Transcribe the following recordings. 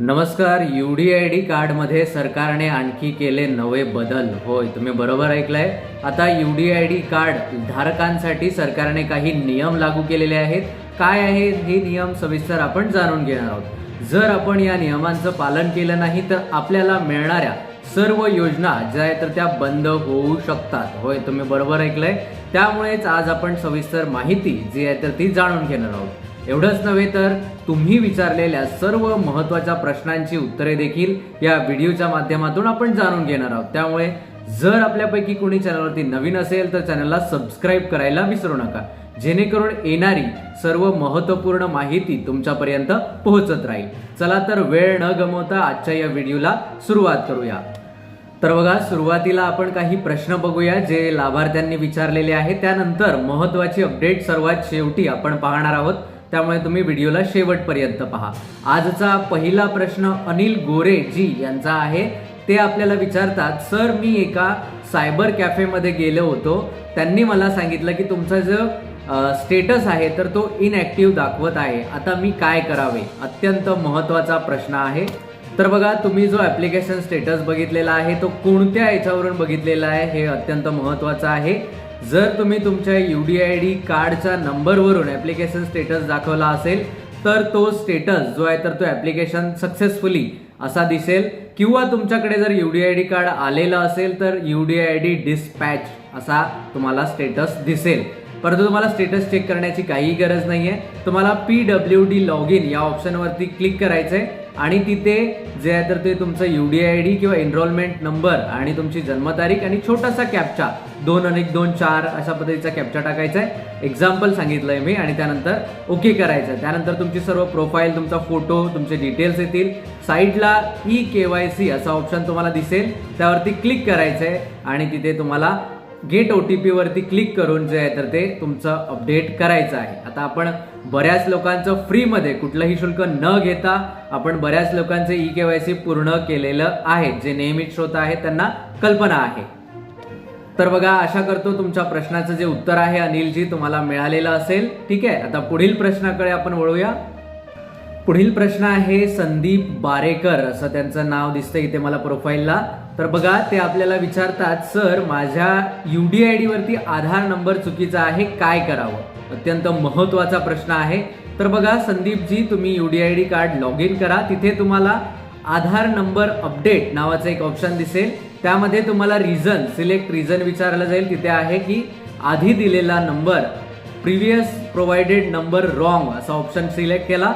नमस्कार you D I D कार्डमध्ये सरकारने आणखी केले नवे बदल. होय तुम्ही बरोबर ऐकलंय. आता U D I D card धारकांसाठी सरकारने काही नियम लागू केलेले आहेत. काय आहे हे नियम सविस्तर आपण जाणून घेणार आहोत. जर आपण या नियमांचं पालन केलं नाही तर आपल्याला मिळणाऱ्या सर्व योजना ज्या आहेत तर त्या बंद होऊ शकतात. होय तुम्ही बरोबर ऐकलंय. त्यामुळेच आज आपण सविस्तर माहिती जी आहे तर ती जाणून घेणार आहोत. एवढंच नव्हे तर तुम्ही विचारलेल्या सर्व महत्त्वाच्या प्रश्नांची उत्तरे देखील या व्हिडिओच्या माध्यमातून आपण जाणून घेणार आहोत. त्यामुळे जर आपल्यापैकी कोणी चॅनलवरती नवीन असेल तर चॅनलला सबस्क्राईब करायला विसरू नका. जेणेकरून येणारी सर्व महत्त्वपूर्ण माहिती तुमच्यापर्यंत पोहोचत राहील. चला तर वेळ न गमवता आजच्या या व्हिडिओला सुरुवात करूया. तर बघा सुरुवातीला आपण काही प्रश्न बघूया जे लाभार्थ्यांनी विचारलेले आहेत. त्यानंतर महत्वाची अपडेट सर्वात शेवटी आपण पाहणार आहोत. त्यामुळे तुम्ही व्हिडिओला शेवटपर्यंत पहा. आजचा पहिला प्रश्न अनिल गोरे जी यांचा आहे. ते आपल्याला विचारतात सर मी एका सायबर कॅफेमध्ये गेलो होतो. त्यांनी मला सांगितलं की तुमचा जो स्टेटस आहे तर तो इनॲक्टिव्ह दाखवत आहे. आता मी काय करावे? अत्यंत महत्त्वाचा प्रश्न आहे. तर बघा तुम्ही जो ॲप्लिकेशन स्टेटस बघितलेला आहे तो कोणत्या याच्यावरून बघितलेला आहे हे अत्यंत महत्त्वाचं आहे. जर तुम्ही तुमच्या यू डी आय डी कार्डच्या नंबरवरून ॲप्लिकेशन स्टेटस दाखवला असेल तर तो स्टेटस जो आहे तर तो ॲप्लिकेशन सक्सेसफुली असा दिसेल. किंवा तुमच्याकडे जर U D I D card आलेलं असेल तर U D I D dispatch असा तुम्हाला स्टेटस दिसेल. परंतु तुम्हाला स्टेटस चेक करण्याची काही गरज नाही आहे तुम्हाला P W D log in या ऑप्शनवरती क्लिक करायचं आहे आणि तिथे जे आहे तर ते तुमचं यू डी आय डी किंवा एनरोलमेंट नंबर आणि तुमची जन्मतारीख आणि छोटासा कॅप्चा दोन अनेक दोन चार अशा पद्धतीचा कॅप्चा टाकायचा आहे. एक्झाम्पल सांगितलं आहे मी आणि त्यानंतर ओके करायचं आहे. त्यानंतर तुमची सर्व प्रोफाईल तुमचा फोटो तुमचे डिटेल्स येतील. साईडला ई के वाय सी असा ऑप्शन तुम्हाला दिसेल. त्यावरती क्लिक करायचं आहे आणि तिथे तुम्हाला गेट ओ टी पीवरती क्लिक करून जे आहे तर ते तुमचं अपडेट करायचं आहे. आता आपण बऱ्याच लोकांचं फ्रीमध्ये कुठलंही शुल्क न घेता आपण बऱ्याच लोकांचे ई के वाय सी पूर्ण केलेलं आहे जे नियमित श्रोता आहेत त्यांना कल्पना आहे. तर बघा आशा करतो तुमच्या प्रश्नाचं जे उत्तर आहे अनिलजी तुम्हाला मिळालेलं असेल. ठीक आहे आता पुढील प्रश्नाकडे आपण वळूया. पुढील प्रश्न आहे संदीप बारेकर असं त्यांचं नाव दिसतं इथे मला प्रोफाईलला तर बघा ते आपल्याला विचारतात सर माझ्या यू डी आय डीवरती आधार नंबर चुकीचा आहे काय करावं? अत्यंत महत्त्वाचा प्रश्न आहे. तर बघा संदीपजी तुम्ही U D I D card log in करा. तिथे तुम्हाला आधार नंबर अपडेट नावाचं एक ऑप्शन दिसेल. त्यामध्ये तुम्हाला रिझन सिलेक्ट रिझन विचारलं जाईल. तिथे आहे की आधी दिलेला number previous provided number wrong असा ऑप्शन सिलेक्ट केला.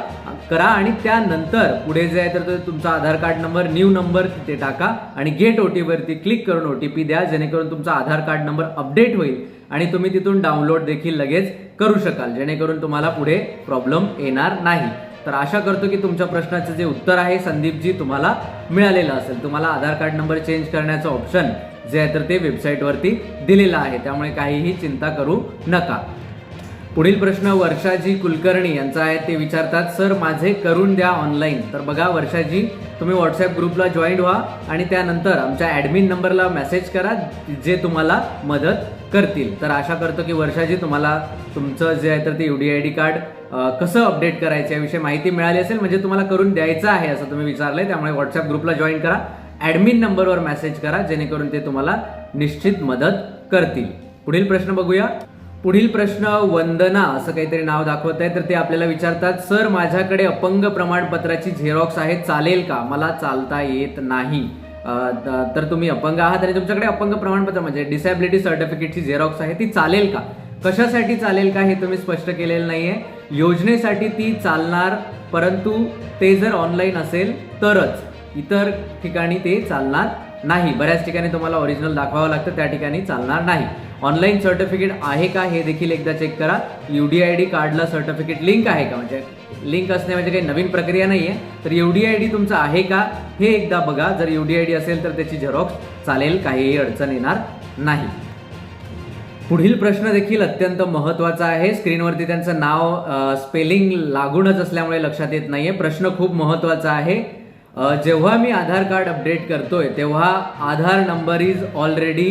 करा आणि त्यानंतर पुढे जे आहे तर तुमचा Aadhaar card number new number तिथे टाका आणि गेट ओ टीवरती क्लिक करून ओ टी पी द्या जेणेकरून तुमचा आधार कार्ड नंबर अपडेट होईल आणि तुम्ही तिथून डाउनलोड देखील लगेच करू शकाल जेणेकरून तुम्हाला पुढे प्रॉब्लेम येणार नाही. तर आशा करतो की तुमच्या प्रश्नाचं जे उत्तर आहे संदीपजी तुम्हाला मिळालेलं असेल. तुम्हाला आधार कार्ड नंबर चेंज करण्याचं ऑप्शन जे आहे तर ते वेबसाईटवरती दिलेलं आहे. त्यामुळे काहीही चिंता करू नका. पुढील प्रश्न वर्षाजी कुलकर्णी यांचा आहे. ते विचारतात सर माझे करून द्या ऑनलाईन. तर बघा वर्षाजी तुम्ही व्हॉट्सॲप ग्रुपला जॉईन व्हा आणि त्यानंतर आमच्या ॲडमिन नंबरला मेसेज करा जे तुम्हाला मदत करतील. तर आशा करतो की वर्षाजी तुम्हाला तुमचं जे आहे तर ते U D I D card कसं अपडेट करायचं याविषयी माहिती मिळाली असेल म्हणजे तुम्हाला करून द्यायचं आहे असं तुम्ही विचारलंय त्यामुळे व्हॉट्सअप ग्रुपला जॉईन करा. ॲडमिन नंबरवर मेसेज करा जेणेकरून ते तुम्हाला निश्चित मदत करतील. पुढील प्रश्न बघूया. पुढील प्रश्न वंदना असं काहीतरी नाव दाखवत आहे. तर ते आपल्याला विचारतात सर माझ्याकडे अपंग प्रमाणपत्राची झेरॉक्स आहे चालेल का? मला चालता येत नाही. तर तुम्ही अपंग आहात आणि तुमच्याकडे अपंग प्रमाणपत्र म्हणजे डिसॅबिलिटी सर्टिफिकेटची झेरॉक्स आहे ती चालेल का? कशासाठी चालेल का हे तुम्ही स्पष्ट केलेलं नाही आहे योजनेसाठी ती चालणार परंतु ते जर ऑनलाईन असेल तरच. इतर ठिकाणी ते चालणार नाही. बऱ्याच ठिकाणी तुम्हाला ओरिजिनल दाखवावं लागतं त्या ठिकाणी चालणार नाही. ऑनलाईन सर्टिफिकेट आहे का हे देखील एकदा चेक करा. यू डी आय डी कार्डला सर्टिफिकेट लिंक आहे का? म्हणजे लिंक असणे म्हणजे काही नवीन प्रक्रिया नाही आहे तर यू डी आय डी तुमचं आहे का? हे एकदा बघा. जर यू डी आय डी असेल तर त्याची झेरॉक्स चालेल काहीही अडचण येणार नाही. पुढील प्रश्न देखील अत्यंत महत्त्वाचा आहे. स्क्रीनवरती त्यांचं नाव स्पेलिंग लागूनच असल्यामुळे लक्षात येत नाही आहे प्रश्न खूप महत्त्वाचा आहे. जेव्हा मी आधार कार्ड अपडेट करतोय तेव्हा Aadhaar number is already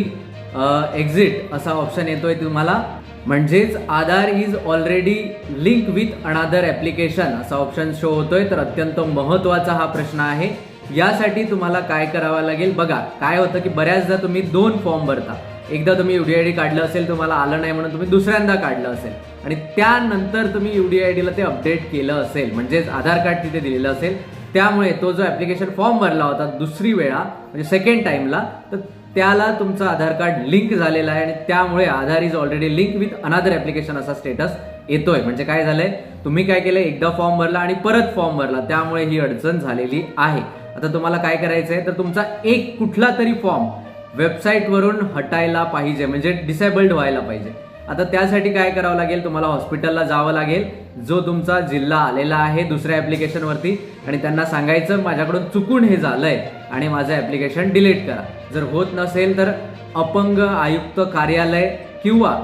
exit असा ऑप्शन येतोय तुम्हाला. म्हणजेच Aadhaar is already link with another application असा ऑप्शन शो होतोय. तर अत्यंत महत्त्वाचा हा प्रश्न आहे. यासाठी तुम्हाला काय करावं लागेल? बघा काय होतं की बऱ्याचदा तुम्ही दोन फॉर्म भरता. एकदा तुम्ही यू डी आय डी काढलं असेल तुम्हाला आलं नाही म्हणून तुम्ही दुसऱ्यांदा काढलं असेल. आणि त्यानंतर तुम्ही यू डी आय डीला ते अपडेट केलं असेल. म्हणजेच आधार कार्ड तिथे दिलेलं असेल. त्यामुळे तो जो ॲप्लिकेशन फॉर्म भरला होता दुसरी वेळा म्हणजे सेकंड टाईमला तर त्याला तुमचं आधार कार्ड लिंक झालेलं आहे आणि त्यामुळे Aadhaar is already link with another application असा स्टेटस येतोय. म्हणजे काय झालंय? तुम्ही काय केलं एकदा फॉर्म भरला आणि परत फॉर्म भरला. त्यामुळे ही अडचण झालेली आहे. आता तुम्हाला काय करायचं आहे तर तुमचा एक कुठला तरी फॉर्म वेबसाईटवरून हटायला पाहिजे. म्हणजे डिसेबल्ड व्हायला पाहिजे. आता त्यासाठी काय करावं लागेल? तुम्हाला हॉस्पिटलला जावं लागेल. जो तुमचा जिल्हा आलेला आहे दुसऱ्या ॲप्लिकेशनवरती आणि त्यांना सांगायचं माझ्याकडून चुकून हे झालंय आणि माझं ॲप्लिकेशन डिलीट करा. जर होत नसेल तर अपंग आयुक्त कार्यालय किंवा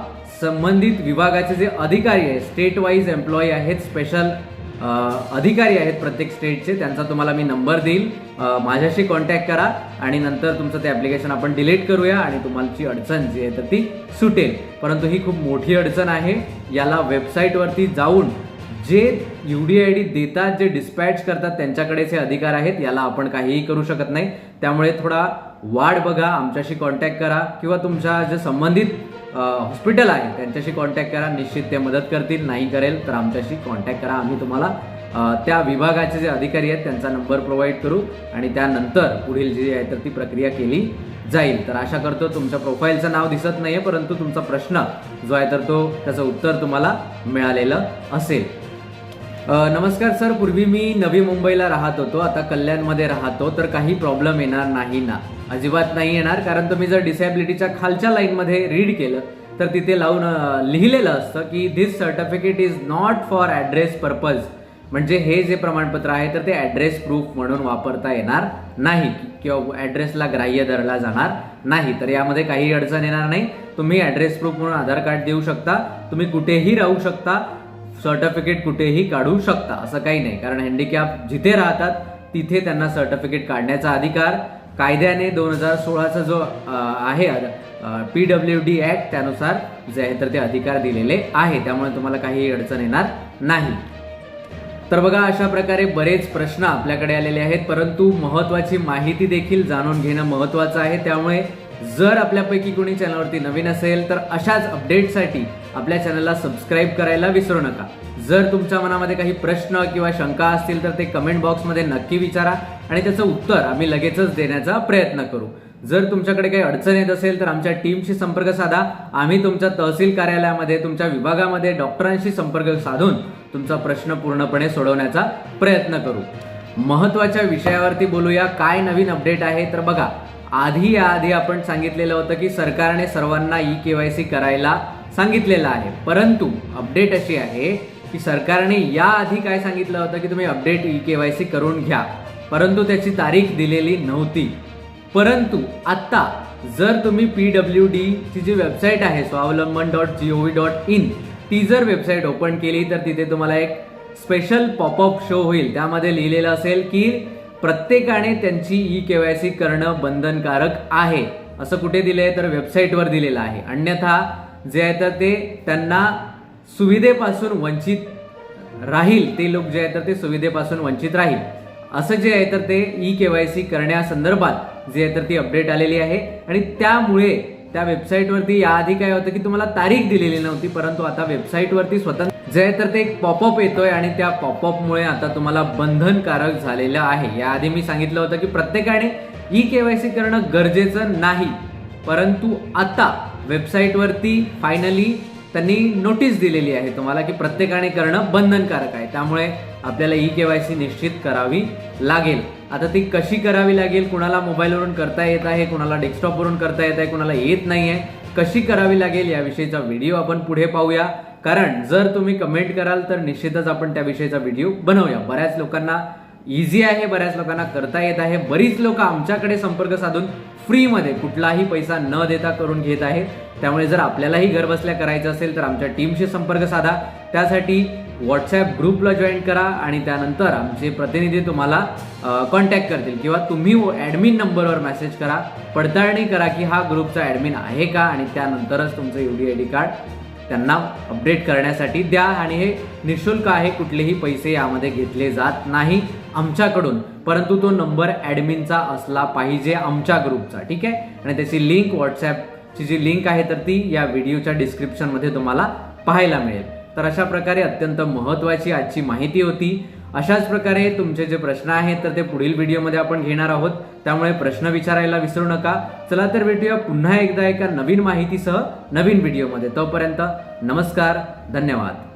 संबंधित विभागाचे जे अधिकारी आहेत स्टेट वाईज एम्प्लॉई आहेत स्पेशल अधिकारी आहेत प्रत्येक स्टेटचे त्यांचा तुम्हाला मी नंबर देईल. माझ्याशी कॉन्टॅक्ट करा आणि नंतर तुमचं ते ॲप्लिकेशन आपण डिलीट करूया आणि तुम्हाची अडचण जी आहे तर ती सुटेल. परंतु ही खूप मोठी अडचण आहे. याला वेबसाईटवरती जाऊन जे यू डी आय डी देतात जे डिस्पॅच करतात त्यांच्याकडेचे अधिकार आहेत याला आपण काहीही करू शकत नाही. त्यामुळे थोडा वाढ बघा आमच्याशी कॉन्टॅक्ट करा किंवा तुमच्या जे संबंधित हॉस्पिटल आहे. त्यांच्याशी कॉन्टॅक्ट करा. निश्चित ते मदत करतील. नाही करेल तर आमच्याशी कॉन्टॅक्ट करा. आम्ही तुम्हाला त्या विभागाचे जे अधिकारी आहेत त्यांचा नंबर प्रोव्हाइड करू आणि त्यानंतर पुढील जी आहे तर ती प्रक्रिया केली जाईल. तर आशा करतो तुमच्या प्रोफाईलचं नाव दिसत नाहीये परंतु तुमचा प्रश्न जो आहे तर तो त्याचं उत्तर तुम्हाला मिळालेलं असेल. नमस्कार सर पूर्वी मी नवी मुंबईला राहत होतो आता कल्याणमध्ये राहतो तर काही प्रॉब्लेम येणार नाही ना. अजिबात नाही येणार कारण तुम्ही जर डिसेबिलिटीच्या खालच्या लाईनमध्ये रीड केलं तर तिथे लावून लिहिलेलं असतं की this certificate is not for address purpose म्हणजे हे जे प्रमाणपत्र आहे तर ते ॲड्रेस प्रूफ म्हणून वापरता येणार नाही किंवा ॲड्रेसला ग्राह्य धरला जाणार नाही. तर यामध्ये काही अडचण येणार नाही. तुम्ही ॲड्रेस प्रूफ म्हणून आधार कार्ड देऊ शकता. तुम्ही कुठेही राहू शकता. सर्टिफिकेट कुठेही काढू शकता असं काही नाही. कारण हँडिकॅप जिथे राहतात तिथे त्यांना सर्टिफिकेट काढण्याचा अधिकार कायद्याने दोन हजार सोळाचा जो आहे पी डब्ल्यू डी ॲक्ट त्यानुसार जे आहे तर ते अधिकार दिलेले आहे. त्यामुळे तुम्हाला काही अडचण येणार नाही. तर बघा अशा प्रकारे बरेच प्रश्न आपल्याकडे आलेले आहेत परंतु महत्त्वाची माहिती देखील जाणून घेणं महत्त्वाचं आहे. त्यामुळे जर आपल्यापैकी कोणी चॅनलवरती नवीन असेल तर अशाच अपडेटसाठी आपल्या चॅनलला सबस्क्राईब करायला विसरू नका. जर तुमच्या मनामध्ये काही प्रश्न किंवा शंका असतील तर ते कमेंट बॉक्समध्ये नक्की विचारा आणि त्याचं उत्तर आम्ही लगेचच देण्याचा प्रयत्न करू. जर तुमच्याकडे काही अडचण येत असेल तर आमच्या टीमशी संपर्क साधा. आम्ही तुमच्या तहसील कार्यालयामध्ये तुमच्या विभागामध्ये डॉक्टरांशी संपर्क साधून तुमचा प्रश्न पूर्णपणे सोडवण्याचा प्रयत्न करू. महत्त्वाच्या विषयावरती बोलूया. काय नवीन अपडेट आहे? तर बघा आधी याआधी आपण सांगितलेलं होतं की सरकारने सर्वांना ई के वाय सी करायला सांगितलेलं आहे. परंतु अपडेट अशी आहे की सरकारने याआधी काय सांगितलं होतं की तुम्ही update E K Y C करून घ्या. परंतु त्याची तारीख दिलेली नव्हती. परंतु आत्ता जर तुम्ही पी डब्ल्यू डीची जी वेबसाईट आहे Swavlamban dot G O V dot in ती जर वेबसाईट ओपन केली तर तिथे तुम्हाला एक स्पेशल पॉपअप शो होईल. त्यामध्ये लिहिलेलं असेल की प्रत्येकाने त्यांची ई के वाय सी करणं बंधनकारक आहे. असं कुठे दिलं आहे तर वेबसाईटवर दिलेलं आहे. अन्यथा जे आहे तर ते त्यांना सुविधेपासून वंचित राहील. ते लोक जे आहे तर ते सुविधेपासून वंचित राहील. असं जे आहे तर ते ई के वाय सी करण्यासंदर्भात जे आहे तर ती अपडेट आलेली आहे. आणि त्यामुळे त्या वेबसाईटवरती याआधी काय होतं की तुम्हाला तारीख दिलेली नव्हती परंतु आता वेबसाईटवरती स्वतंत्र जे तर ते एक पॉपअप येतोय आणि त्या पॉपअपमुळे आता तुम्हाला बंधनकारक झालेलं आहे. याआधी मी सांगितलं होतं की प्रत्येकाने ई के वाय सी करणं गरजेचं नाही परंतु आता वेबसाईटवरती फायनली त्यांनी नोटीस दिलेली आहे तुम्हाला की प्रत्येकाने करणं बंधनकारक आहे. त्यामुळे आपल्याला ई के वाय सी निश्चित करावी लागेल. आता ती कशी करावी लागेल कुणाला मोबाईलवरून करता येत आहे कुणाला डेस्कटॉपवरून करता येत आहे कुणाला येत नाही आहे कशी करावी लागेल याविषयीचा व्हिडिओ आपण पुढे पाहूया. कारण जर तुम्ही कमेंट कराल तर निश्चितच आपण त्याविषयीचा व्हिडिओ बनवूया. बऱ्याच लोकांना इझी आहे बऱ्याच लोकांना करता येत आहे. बरीच लोक आमच्याकडे संपर्क साधून फ्रीमध्ये कुठलाही पैसा न देता करून घेत आहेत. त्यामुळे जर आपल्यालाही घर बसल्या करायचं असेल तर आमच्या टीमशी संपर्क साधा. त्यासाठी व्हॉट्सॲप ग्रुपला जॉईन करा आणि त्यानंतर आमचे प्रतिनिधी तुम्हाला कॉन्टॅक्ट करतील किंवा तुम्ही ॲडमिन नंबरवर मेसेज करा. पडताळणी करा की हा ग्रुपचा ॲडमिन आहे का आणि त्यानंतरच तुमचं U D I D card त्यांना अपडेट करण्यासाठी द्या आणि हे निशुल्क आहे कुठलेही पैसे यामध्ये घेतले जात नाही आमच्याकडून. परंतु तो नंबर ॲडमिनचा असला पाहिजे आमच्या ग्रुपचा ठीक आहे? आणि त्याची लिंक व्हॉट्सॲपची जी लिंक आहे तर ती या व्हिडिओच्या डिस्क्रिप्शनमध्ये तुम्हाला पाहायला मिळेल. तर अशा प्रकारे अत्यंत महत्त्वाची आजची माहिती होती. अशाच प्रकारे तुमचे जे प्रश्न आहेत तर ते पुढील व्हिडिओमध्ये आपण घेणार आहोत. त्यामुळे प्रश्न विचारायला विसरू नका. चला तर भेटूया पुन्हा एकदा एका नवीन माहितीसह नवीन व्हिडिओमध्ये. तोपर्यंत नमस्कार धन्यवाद.